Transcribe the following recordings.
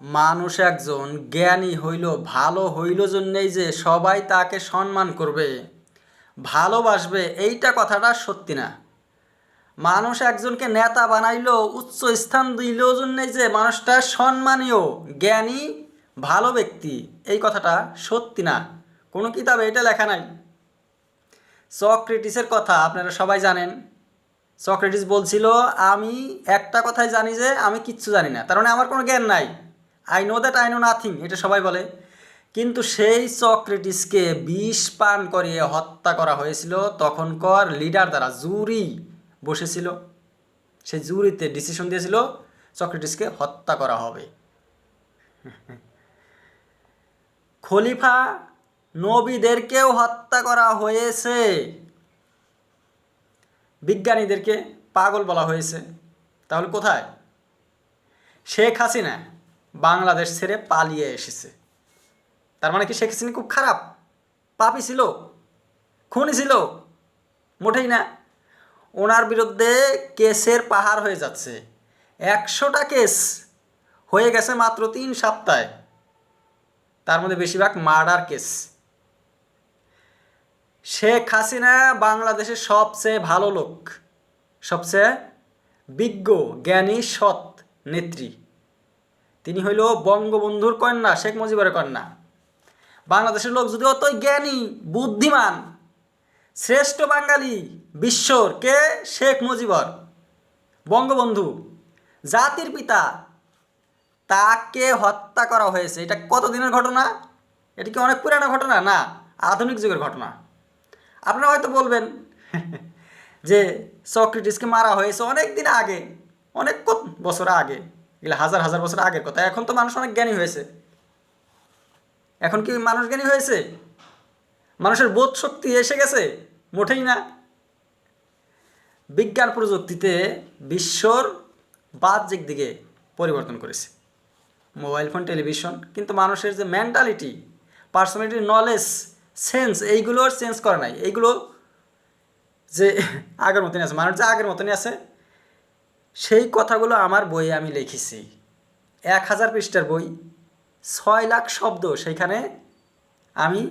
মানুষ একজন জ্ঞানী হইল, ভালো হইল জন্যেই যে সবাই তাকে সম্মান করবে। ভালোবাসবে, এইটা কথাটা সত্যি না। মানুষ একজনকে নেতা বানাইলো, উচ্চ স্থান দিল জন্যেই যে মানুষটা সম্মানীয়, জ্ঞানী, ভালো ব্যক্তি, এই কথাটা সত্যি না। কোনো কিতাবে এটা লেখা নাই। সক্রেটিসের কথা আপনারা সবাই জানেন। সক্রেটিস বলছিল, আমি একটা কথাই জানি যে, আমি কিচ্ছু জানি না। তার মানে আমার কোনো জ্ঞান নাই। I know that I know nothing এটা সবাই বলে। কিন্তু সেই সক্রেটিসকে বিষ পান করিয়ে হত্যা করা হয়েছিল, তখনকার লিডার দ্বারা জুরি বসেছিল। সেই জুরিতে ডিসিশন দিয়েছিল, সক্রেটিসকে হত্যা করা হবে। খলিফা নবীদেরকেও হত্যা করা হয়েছে। বিজ্ঞানীদেরকে পাগল বলা হয়েছে। তাহলে কোথায়? শেখ হাসিনা। বাংলাদেশ ছেড়ে পালিয়ে এসেছে। তার মানে কি শেখ হাসিনা খুব খারাপ? পাপি ছিল? খুনি ছিল? মোটেই না। ওনার বিরুদ্ধে কেসের পাহাড় হয়ে যাচ্ছে। একশোটা কেস হয়ে গেছে মাত্র তিন সপ্তাহে। তার মধ্যে বেশিরভাগ মার্ডার কেস। শেখ হাসিনা বাংলাদেশের সবচেয়ে ভালো লোক, সবচেয়ে বিজ্ঞ, জ্ঞানী, সৎ নেত্রী। তিনি হইল বঙ্গবন্ধুর কন্যা, শেখ মুজিবের কন্যা। বাংলাদেশের লোক যদি অতই জ্ঞানী, বুদ্ধিমান, শ্রেষ্ঠ বাঙালি বিশ্বর কে? শেখ মুজিবর। বঙ্গবন্ধু, জাতির পিতা। তাকে হত্যা করা হয়েছে। এটা কত দিনের ঘটনা? এটা কি অনেক পুরানো ঘটনা? না, আধুনিক যুগের ঘটনা। আপনারা হয়তো বলবেন যে সক্রেটিসকে মারা হয়েছে অনেক দিন আগে, অনেক বছর আগে। এগুলো হাজার হাজার বছর আগের কথা। এখন তো মানুষ অনেক জ্ঞানী হয়েছে। এখন কি মানুষ জ্ঞানী হয়েছে? মানুষের বোধ শক্তি এসে গেছে? মোটেই না। বিজ্ঞান প্রযুক্তিতে বিশ্বর বাহ্যিক দিকে পরিবর্তন করেছে। মোবাইল ফোন, টেলিভিশন, কিন্তু মানুষের যে মেন্টালিটি পার্সোনালিটি নলেজ সেন্স এইগুলোর চেঞ্জ করে নাই। এইগুলো যে আগের মতনই আছে। মানুষ যে আগের মতনই আছে সেই কথাগুলো আমার বইয়ে আমি লিখেছি। এক হাজার পৃষ্ঠার বই, ছয় লাখ শব্দ সেইখানে আমি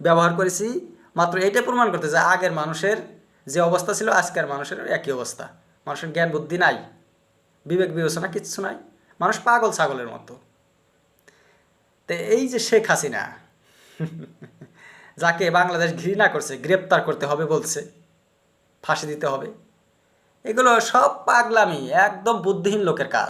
ব্যবহার করেছি। মাত্র এইটা প্রমাণ করতে যে আগের মানুষের যে অবস্থা ছিল, আজকের মানুষের একই অবস্থা। মানুষের জ্ঞান, বুদ্ধি নাই, বিবেক, বিবেচনা কিচ্ছু নাই। মানুষ পাগল ছাগলের মতো। তো এই যে শেখ হাসিনা, যাকে বাংলাদেশ ঘৃণা করছে, গ্রেপ্তার করতে হবে বলছে, ফাঁসি দিতে হবে এগুলো সব পাগলামি একদম বুদ্ধিহীন লোকের কাজ।